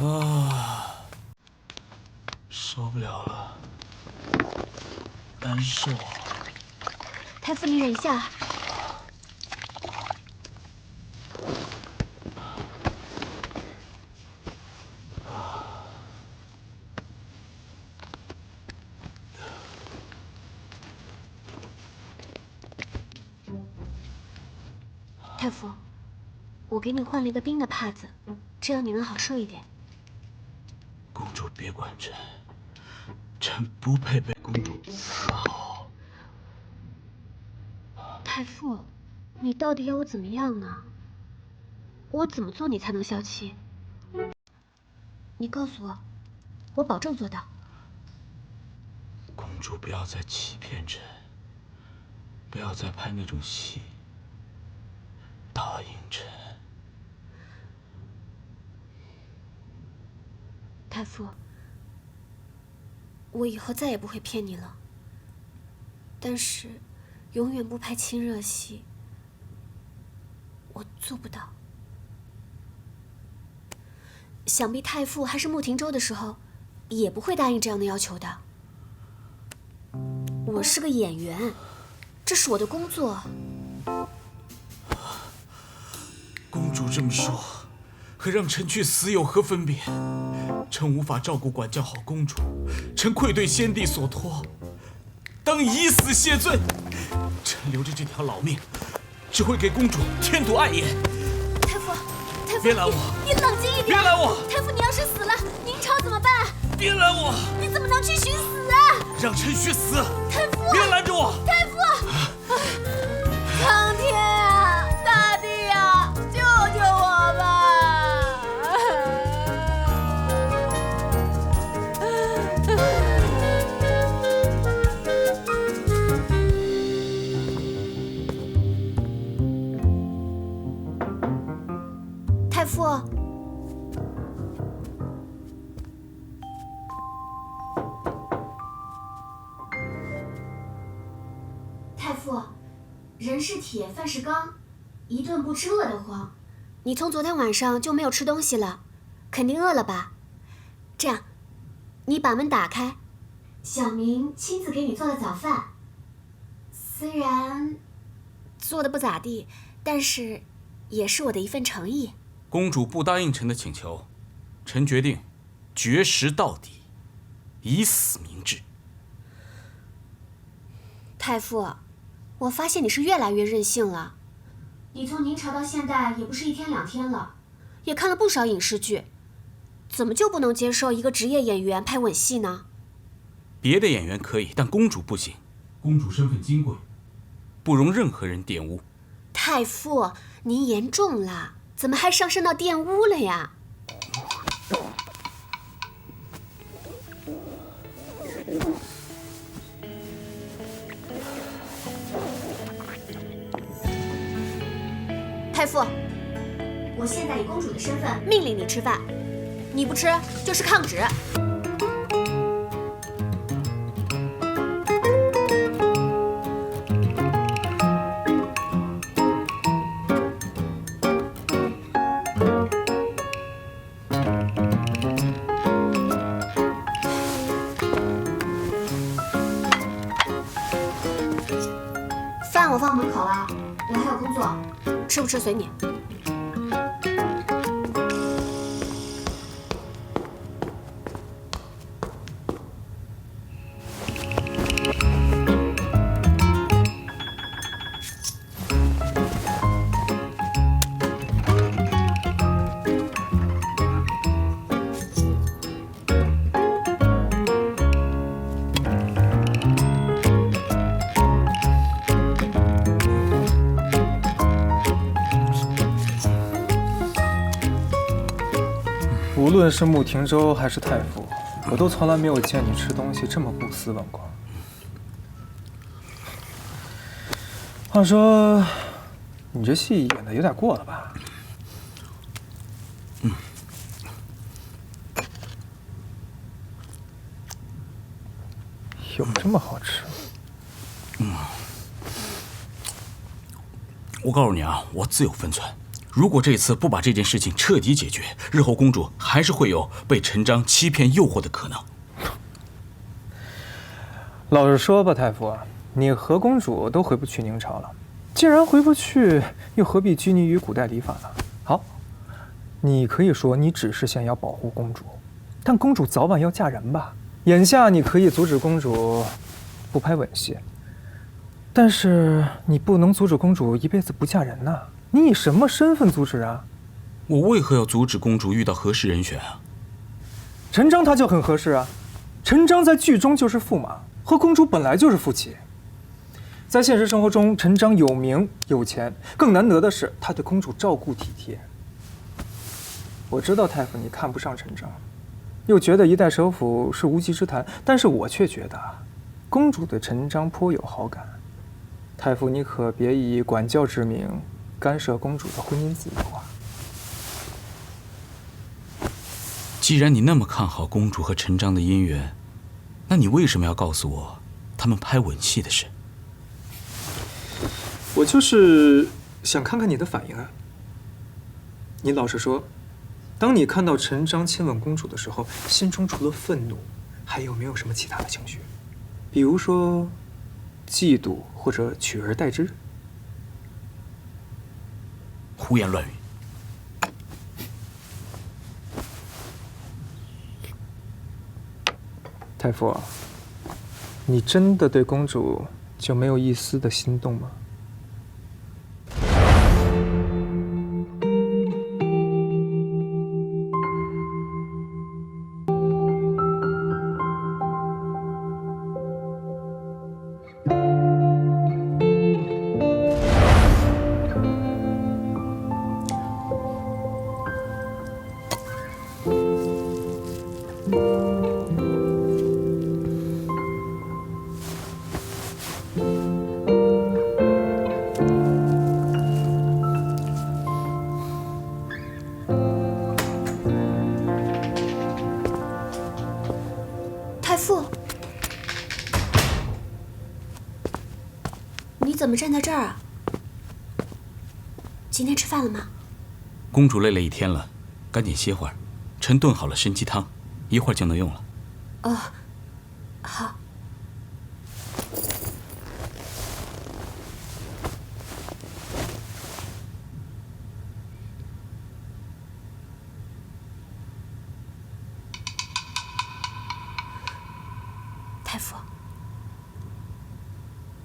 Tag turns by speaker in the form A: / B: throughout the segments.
A: 啊，受不了了，难受。
B: 太傅，你忍一下。太傅，我给你换了一个冰的帕子，这样你能好受一点。
A: 别管朕，朕不配被公主伺候。
B: 太傅，你到底要我怎么样呢？我怎么做你才能消气？你告诉我，我保证做到。
A: 公主不要再欺骗朕，不要再拍那种戏。答应朕，
B: 太傅，我以后再也不会骗你了。但是，永远不拍亲热戏，我做不到。想必太傅还是穆廷州的时候，也不会答应这样的要求的。我是个演员，这是我的工作。
A: 公主这么说，和让臣去死有何分别？臣无法照顾管教好公主，臣愧对先帝所托，当以死谢罪。臣留着这条老命，只会给公主添堵碍眼。
B: 太傅，太傅，
A: 别拦我！
B: 你冷静一点！
A: 别拦我！
B: 太傅，你要是死了，明朝怎么办？
A: 别拦我！
B: 你怎么能去寻死啊？
A: 让臣去死！
B: 太傅，
A: 别拦着我！
B: 不吃饿得慌。你从昨天晚上就没有吃东西了，肯定饿了吧？这样，你把门打开，小明亲自给你做了早饭。虽然做的不咋地，但是也是我的一份诚意。
A: 公主不答应臣的请求，臣决定绝食到底，以死明志。
B: 太傅。我发现你是越来越任性了。你从明朝到现代也不是一天两天了，也看了不少影视剧，怎么就不能接受一个职业演员拍吻戏呢？
A: 别的演员可以，但公主不行。公主身份金贵，不容任何人玷污。
B: 太傅，您言重了，怎么还上升到玷污了呀？我现在以公主的身份命令你吃饭，你不吃就是抗旨。饭我放门口了，我还有工作。吃不吃随你。
C: 无论是穆廷州还是太傅，我都从来没有见你吃东西这么不死本光。话说，你这戏演的有点过了吧？有这么好吃？嗯，
A: 我告诉你啊，我自有分寸。如果这次不把这件事情彻底解决，日后公主还是会有被陈章欺骗诱惑的可能。
C: 老实说吧，太傅，你和公主都回不去宁朝了。既然回不去，又何必拘泥于古代礼法呢？好，你可以说你只是想要保护公主，但公主早晚要嫁人吧？眼下你可以阻止公主不拍吻戏，但是你不能阻止公主一辈子不嫁人呐。你以什么身份阻止啊？
A: 我为何要阻止公主遇到合适人选啊？
C: 陈章他就很合适啊。陈章在剧中就是驸马，和公主本来就是夫妻。在现实生活中，陈章有名有钱，更难得的是他对公主照顾体贴。我知道太傅你看不上陈章，又觉得一代首辅是无稽之谈，但是我却觉得，公主对陈章颇有好感。太傅你可别以管教之名。干涉公主的婚姻自由啊！
A: 既然你那么看好公主和陈章的姻缘，那你为什么要告诉我他们拍吻戏的事？
C: 我就是想看看你的反应啊！你老实说，当你看到陈章亲吻公主的时候，心中除了愤怒，还有没有什么其他的情绪？比如说，嫉妒或者取而代之？
A: 胡言乱语，
C: 太傅，你真的对公主就没有一丝的心动吗？
B: 怎么站在这儿啊？今天吃饭了吗？
A: 公主累了一天了，赶紧歇会儿。臣炖好了参鸡汤，一会儿就能用了。哦，
B: 好。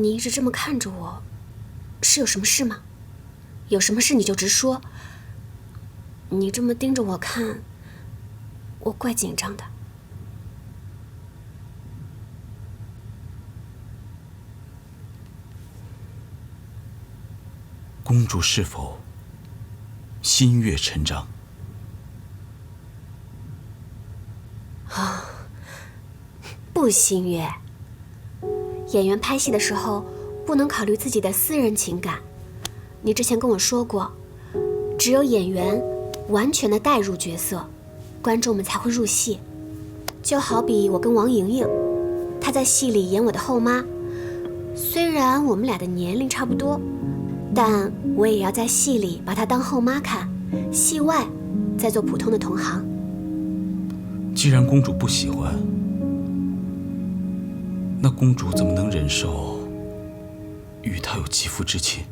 B: 你一直这么看着我，是有什么事吗？有什么事你就直说。你这么盯着我看，我怪紧张的。
A: 公主是否心悦陈章？
B: 啊，不心悦。演员拍戏的时候，不能考虑自己的私人情感。你之前跟我说过，只有演员完全的带入角色，观众们才会入戏。就好比我跟王莹莹，她在戏里演我的后妈，虽然我们俩的年龄差不多，但我也要在戏里把她当后妈看，戏外再做普通的同行。
A: 既然公主不喜欢。那公主怎么能忍受与他有肌肤之亲？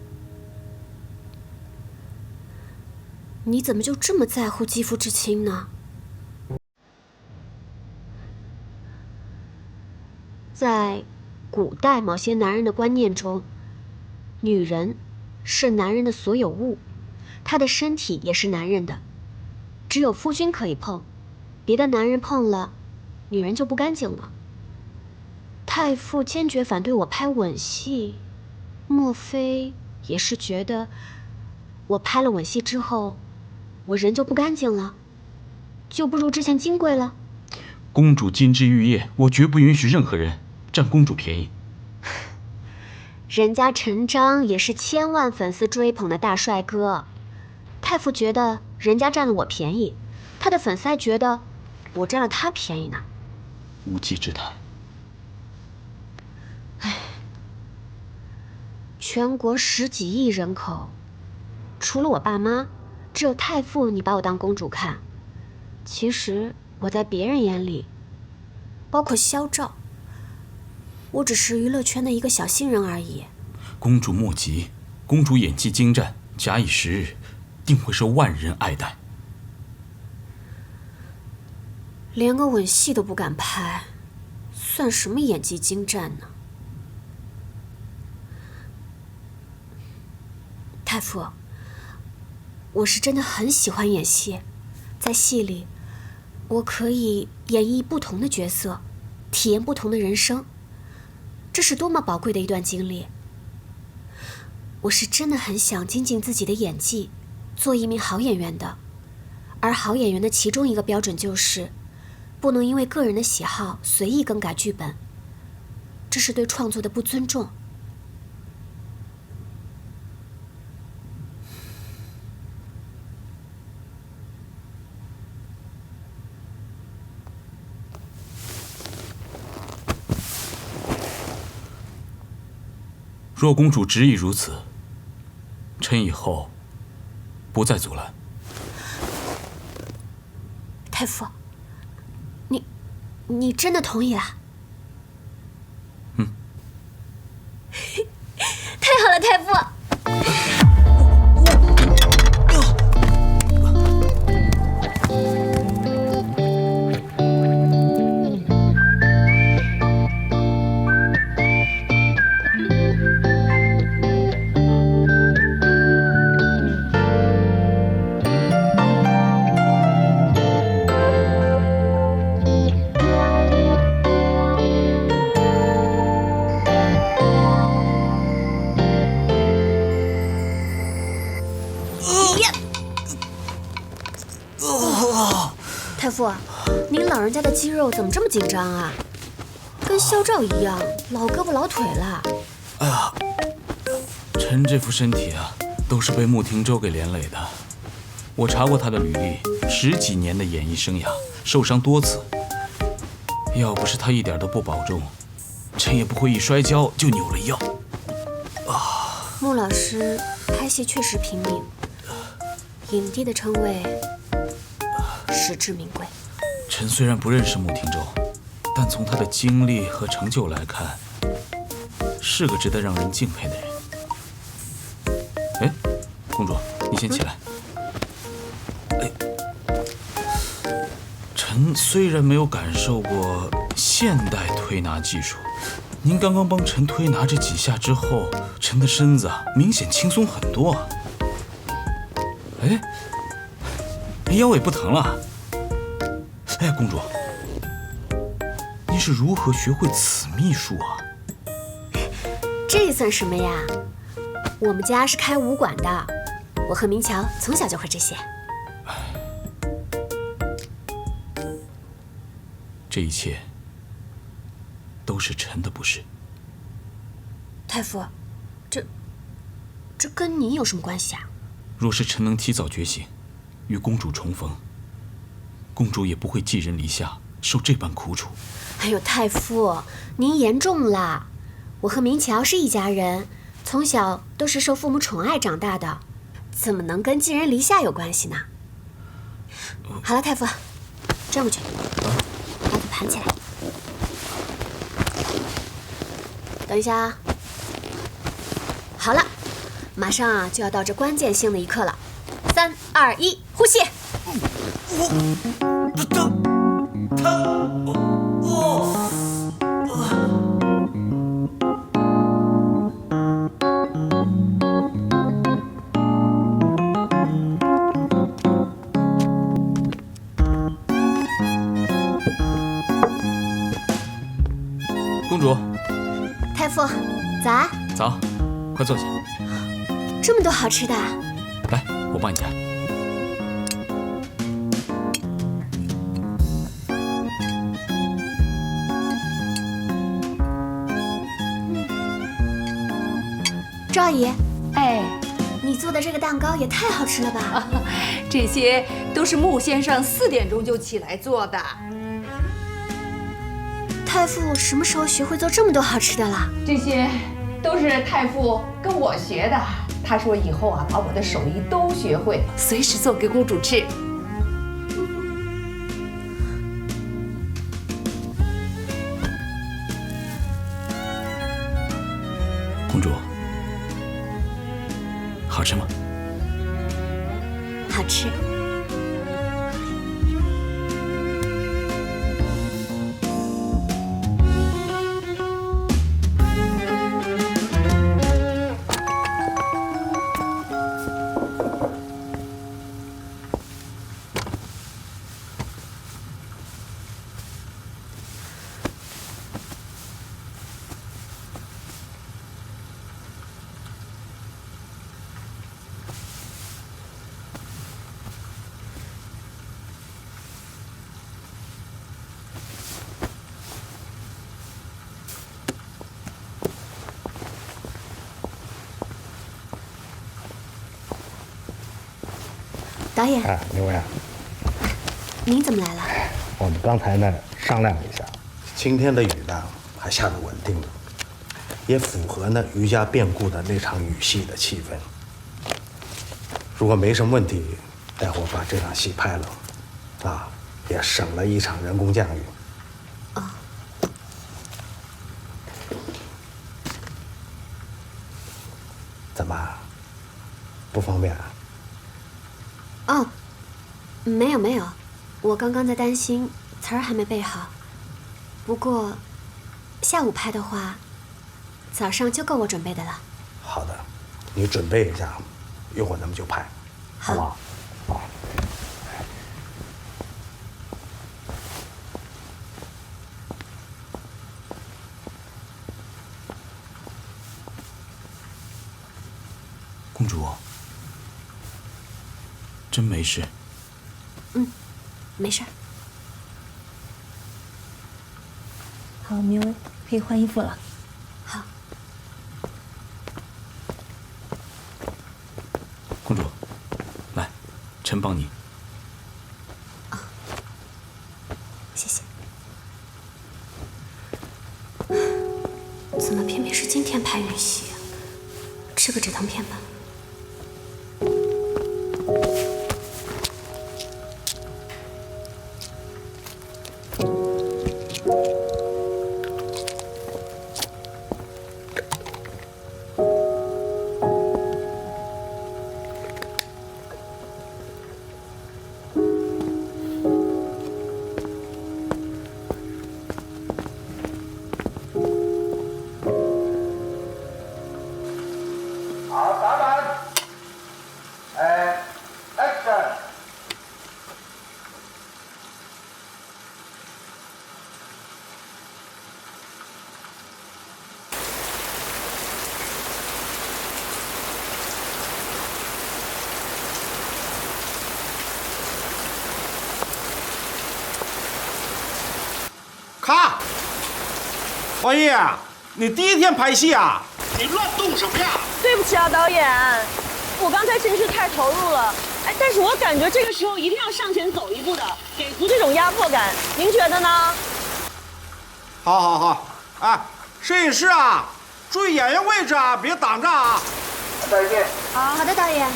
B: 你怎么就这么在乎肌肤之亲呢？在古代某些男人的观念中，女人是男人的所有物，她的身体也是男人的，只有夫君可以碰，别的男人碰了，女人就不干净了。太傅坚决反对我拍吻戏，莫非也是觉得我拍了吻戏之后，我人就不干净了，就不如之前金贵了？
A: 公主金枝玉叶，我绝不允许任何人占公主便宜。
B: 人家陈章也是千万粉丝追捧的大帅哥，太傅觉得人家占了我便宜，他的粉丝还觉得我占了他便宜呢。
A: 无稽之谈。
B: 全国十几亿人口，除了我爸妈，只有太傅你把我当公主看，其实我在别人眼里，包括萧照，我只是娱乐圈的一个小新人而已。
A: 公主莫急，公主演技精湛，假以时日，定会受万人爱戴。
B: 连个吻戏都不敢拍，算什么演技精湛呢？太傅，我是真的很喜欢演戏，在戏里，我可以演绎不同的角色，体验不同的人生，这是多么宝贵的一段经历。我是真的很想精进自己的演技，做一名好演员的。而好演员的其中一个标准就是。不能因为个人的喜好随意更改剧本，这是对创作的不尊重。
A: 若公主执意如此，臣以后不再阻拦。
B: 太傅。你你真的同意了？人家的肌肉怎么这么紧张啊？跟肖照一样，老胳膊老腿了。
A: 哎呀，臣这副身体啊，都是被穆廷舟给连累的。我查过他的履历，十几年的演艺生涯，受伤多次。要不是他一点都不保重，臣也不会一摔跤就扭了腰。
B: 啊，穆老师拍戏确实拼命，影帝的称谓。实至名归。
A: 臣虽然不认识穆廷舟，但从他的经历和成就来看，是个值得让人敬佩的人。哎，公主，你先起来。哎，臣虽然没有感受过现代推拿技术，您刚刚帮臣推拿这几下之后，臣的身子明显轻松很多。哎，腰也不疼了。哎，公主，你是如何学会此秘术啊？
B: 这算什么呀？我们家是开武馆的，我和明桥从小就会这些。
A: 这一切都是臣的不是。
B: 太傅，这这跟你有什么关系啊？
A: 若是臣能提早觉醒，与公主重逢。公主也不会寄人篱下，受这般苦楚。
B: 哎呦，太傅，您言重了。我和明桥是一家人，从小都是受父母宠爱长大的，怎么能跟寄人篱下有关系呢？好了，太傅，转过去，把腿盘起来。等一下啊！好了，马上啊就要到这关键性的一刻了。三二一，呼吸。我。他他哦公主，太傅，早安。
A: 早，快坐下。
B: 这么多好吃的，
A: 来，我帮你夹。
B: 赵阿姨，
D: 哎，
B: 你做的这个蛋糕也太好吃了吧！
D: 这些都是穆先生四点钟就起来做的。
B: 太傅什么时候学会做这么多好吃的了？
D: 这些都是太傅跟我学的，他说以后啊，把我的手艺都学会，随时做给公主吃。
B: 演，
E: 哎，刘威啊，
B: 您怎么来了？
E: 我们刚才呢商量了一下，今天的雨呢还下得稳定的，也符合呢余家变故的那场雨戏的气氛。如果没什么问题，待会儿把这场戏拍了，啊，也省了一场人工降雨。怎么，不方便啊？
B: 哦，没有没有，我刚刚在担心词儿还没背好。不过，下午拍的话，早上就够我准备的了。
E: 好的，你准备一下，一会儿咱们就拍，好不好？好。
A: 公主，真没事。
B: 没事儿。
F: 好，明薇可以换衣服了。
B: 好，
A: 公主，来，臣帮你。
B: 谢谢。怎么偏偏是今天拍雨戏啊？吃个止疼片吧。
G: 咔！王毅，你第一天拍戏啊？你乱动什么呀？
H: 对不起啊，导演，我刚才真是太投入了。哎，但是我感觉这个时候一定要上前走一步的，给足这种压迫感。您觉得呢？
G: 好，好，好。哎，摄影师啊，注意演员位置啊，别挡着啊。再见。
B: 好好的，导演。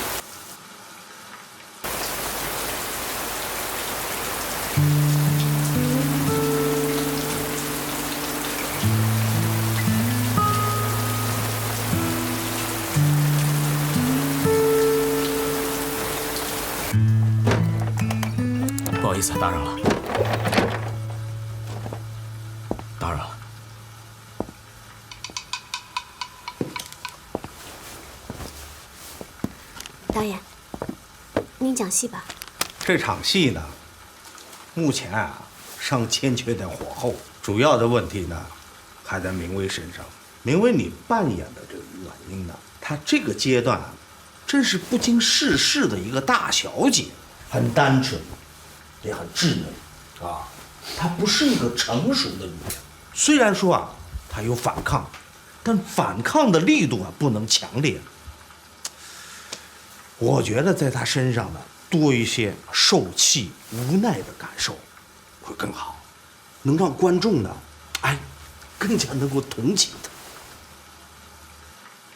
A: 意思，打扰了，打扰了。
B: 导演，您讲戏吧。
E: 这场戏呢，目前啊尚欠缺点火候，主要的问题呢还在明威身上。明威，你扮演的这个阮英呢，她这个阶段啊，真是不经世事的一个大小姐，很单纯，也很稚嫩，啊，她不是一个成熟的女人。虽然说啊，她有反抗，但反抗的力度啊不能强烈。我觉得在她身上呢，多一些受气、无奈的感受，会更好，能让观众呢，哎，更加能够同情她。